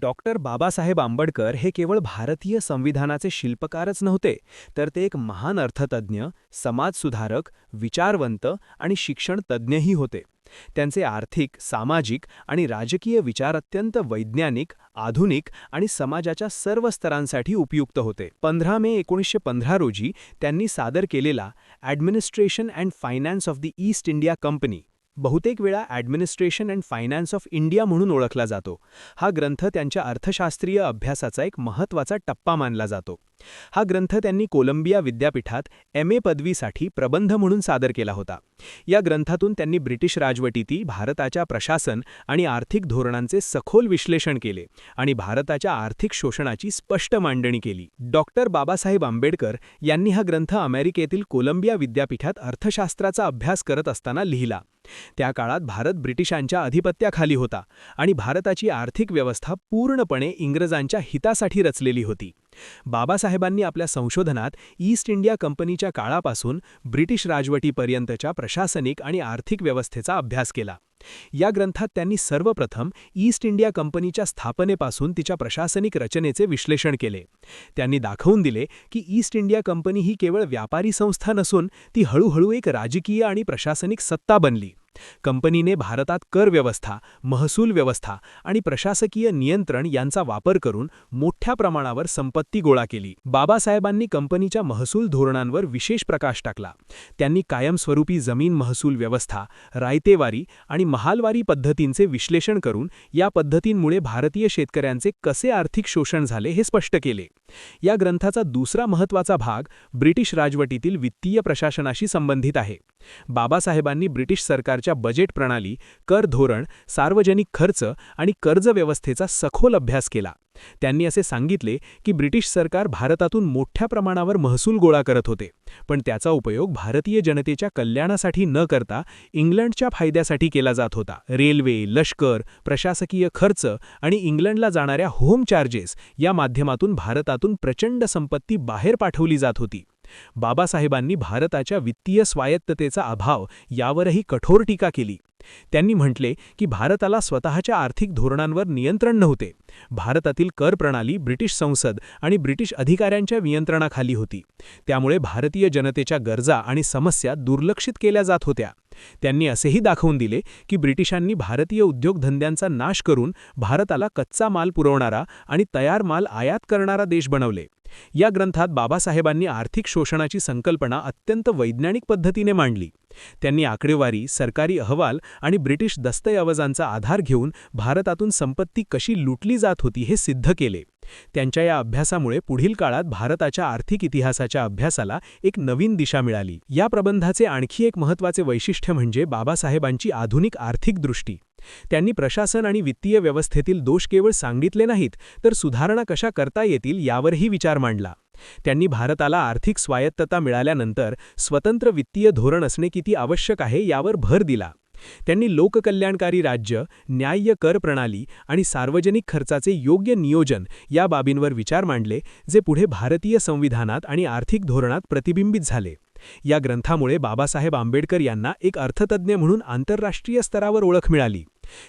Doctor Babasaheb Ambedkar हे केवळ भारतीय संविधानाचे शिल्पकारच नव्हते तर ते एक महान अर्थतज्ज्ञ समाजसुधारक विचारवंत आणि शिक्षणतज्ज्ञही होते. त्यांचे आर्थिक सामाजिक आणि राजकीय विचार अत्यंत वैज्ञानिक आधुनिक आणि समाजाच्या सर्व स्तरांसाठी उपयुक्त होते. पंधरा मे एकोणीसशे पंधरा रोजी त्यांनी सादर केलेला administration and finance of the East India Company बहुतेक वेळा administration and finance of India म्हणून ओळखला जातो. हा ग्रंथ त्यांच्या अर्थशास्त्रीय अभ्यासाचा एक महत्त्वाचा टप्पा मानला जातो. हा ग्रंथ त्यांनी कोलंबिया विद्यापीठात एम ए पदवीसाठी प्रबंध म्हणून सादर केला होता. या ग्रंथातून त्यांनी ब्रिटिश राजवटीतील भारताच्या प्रशासन आणि आर्थिक धोरणांचे सखोल विश्लेषण केले आणि भारताच्या आर्थिक शोषणाची स्पष्ट मांडणी केली. डॉक्टर बाबासाहेब आंबेडकर यांनी हा ग्रंथ अमेरिकेतील कोलंबिया विद्यापीठात अर्थशास्त्राचा अभ्यास करत असताना लिहिला. त्या काळात भारत ब्रिटिशांच्या अधिपत्याखाली होता आणि भारताची आर्थिक व्यवस्था पूर्णपणे इंग्रजांच्या हितासाठी रचलेली होती. बाबासाहेबांनी आपल्या संशोधनात ईस्ट इंडिया कंपनीच्या काळापासून ब्रिटिश राजवटीपर्यंतच्या प्रशासनिक आणि आर्थिक व्यवस्थेचा अभ्यास केला. या ग्रंथात त्यांनी सर्वप्रथम ईस्ट इंडिया कंपनीच्या स्थापनेपासून तिच्या प्रशासनिक रचनेचे विश्लेषण केले. त्यांनी दाखवून दिले की ईस्ट इंडिया कंपनी ही केवळ व्यापारी संस्था नसून ती हळूहळू एक राजकीय आणि प्रशासनिक सत्ता बनली. कंपनीने भारतात कर व्यवस्था महसूल व्यवस्था आणि प्रशासकीय नियंत्रण यांचा वापर करून मोठ्या प्रमाणावर संपत्ती गोळा केली. बाबासाहेबांनी कंपनीच्या महसूल धोरणांवर विशेष प्रकाश टाकला. त्यांनी कायमस्वरूपी जमीन महसूल व्यवस्था रायतेवारी आणि महालवारी पद्धतींचे विश्लेषण करून या पद्धतींमुळे भारतीय शेतकऱ्यांचे कसे आर्थिक शोषण झाले हे स्पष्ट केले. या ग्रंथाचा दुसरा महत्त्वाचा भाग ब्रिटिश राजवटीतील वित्तीय प्रशासनाशी संबंधित आहे. बाबासाहेबांनी ब्रिटिश सरकारच्या बजेट प्रणाली कर धोरण सार्वजनिक खर्च आणि कर्ज व्यवस्थेचा सखोल अभ्यास केला. त्यांनी असे सांगितले की ब्रिटिश सरकार भारतातून मोठ्या प्रमाणावर महसूल गोळा करत होते पण त्याचा उपयोग भारतीय जनतेच्या कल्याणासाठी न करता इंग्लंडच्या फायद्यासाठी केला जात होता. रेल्वे लष्कर प्रशासकीय खर्च आणि इंग्लंडला जाणाऱ्या होम चार्जेस या माध्यमातून भारतातून प्रचंड संपत्ती बाहेर पाठवली जात होती. बाबासाहेबांनी भारताच्या वित्तीय स्वायत्ततेचा अभाव यावरही कठोर टीका केली. त्यांनी म्हटले की भारताला स्वतःच्या आर्थिक धोरणांवर नियंत्रण नव्हते. भारतातील कर प्रणाली ब्रिटिश संसद आणि ब्रिटिश अधिकाऱ्यांच्या नियंत्रणाखाली होती. त्यामुळे भारतीय जनतेच्या गरजा आणि समस्या दुर्लक्षित केल्या जात होत्या. त्यांनी असेही दाखवून दिले की ब्रिटिशांनी भारतीय उद्योगधंद्यांचा नाश करून भारताला कच्चा माल पुरवणारा आणि तयार माल आयात करणारा देश बनवले. या ग्रंथात बाबासाहेबांनी आर्थिक शोषणाची संकल्पना अत्यंत वैज्ञानिक पद्धतीने मांडली. त्यांनी आकडेवारी सरकारी अहवाल आणि ब्रिटिश दस्तऐवजांचा आधार घेऊन भारतातून संपत्ती कशी लुटली जात होती हे सिद्ध केले. त्यांच्या या अभ्यासामुळे पुढील काळात भारताच्या आर्थिक इतिहासाच्या अभ्यासाला एक नवीन दिशा मिळाली. या प्रबंधाचे आणखी एक महत्त्वाचे वैशिष्ट्य म्हणजे बाबासाहेबांची आधुनिक आर्थिक दृष्टी. त्यांनी प्रशासन आणि वित्तीय व्यवस्थेतील दोष केवळ सांगितले नाहीत तर सुधारणा कशा करता येतील यावरही विचार मांडला. त्यांनी भारताला आर्थिक स्वायत्तता मिळाल्यानंतर स्वतंत्र वित्तीय धोरण असणे किती आवश्यक आहे यावर भर दिला. त्यांनी लोककल्याणकारी राज्य न्याय्य कर प्रणाली आणि सार्वजनिक खर्चाचे योग्य नियोजन या बाबींवर विचार मांडले जे पुढे भारतीय संविधानात आणि आर्थिक धोरणात प्रतिबिंबित झाले. या ग्रंथामुळे बाबासाहेब आंबेडकर यांना एक अर्थतज्ज्ञ म्हणून आंतरराष्ट्रीय स्तरावर ओळख मिळाली.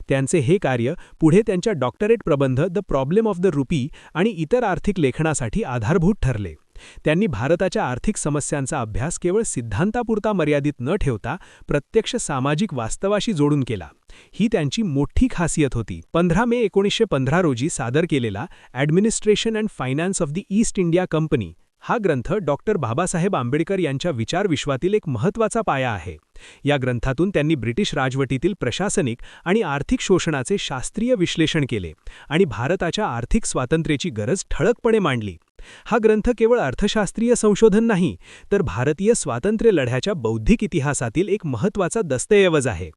त्यांचे हे कार्य पुढे त्यांच्या डॉक्टरेट प्रबंध the problem of the rupee आणि इतर आर्थिक लेखनासाठी आधारभूत ठरले. त्यांनी भारताच्या आर्थिक समस्यांचा अभ्यास केवळ सिद्धांतापुरता मर्यादित न ठेवता प्रत्यक्ष सामाजिक वास्तवाशी जोडून केला. ही त्यांची मोठी खासियत होती. पंधरा मे एकोणीसशे पंधरा रोजी सादर केलेला administration and finance of the East India Company हा ग्रंथ डॉक्टर बाबासाहेब आंबेडकर यांच्या विचारविश्वातील एक महत्त्वाचा पाया आहे. या ग्रंथातून त्यांनी ब्रिटिश राजवटीतील प्रशासनिक आणि आर्थिक शोषणाचे शास्त्रीय विश्लेषण केले आणि भारताच्या आर्थिक स्वातंत्र्याची गरज ठळकपणे मांडली. हा ग्रंथ केवळ अर्थशास्त्रीय संशोधन नाही तर भारतीय स्वातंत्र्य लढ्याच्या बौद्धिक इतिहासातील एक महत्त्वाचा दस्तऐवज आहे.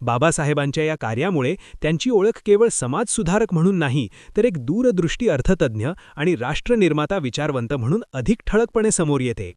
बाबासाहेबांच्या या कार्यामुळे त्यांची ओळख केवळ समाजसुधारक म्हणून नाही तर एक दूरदृष्टी अर्थतज्ज्ञ आणि राष्ट्रनिर्माता विचारवंत म्हणून अधिक ठळकपणे समोर येते.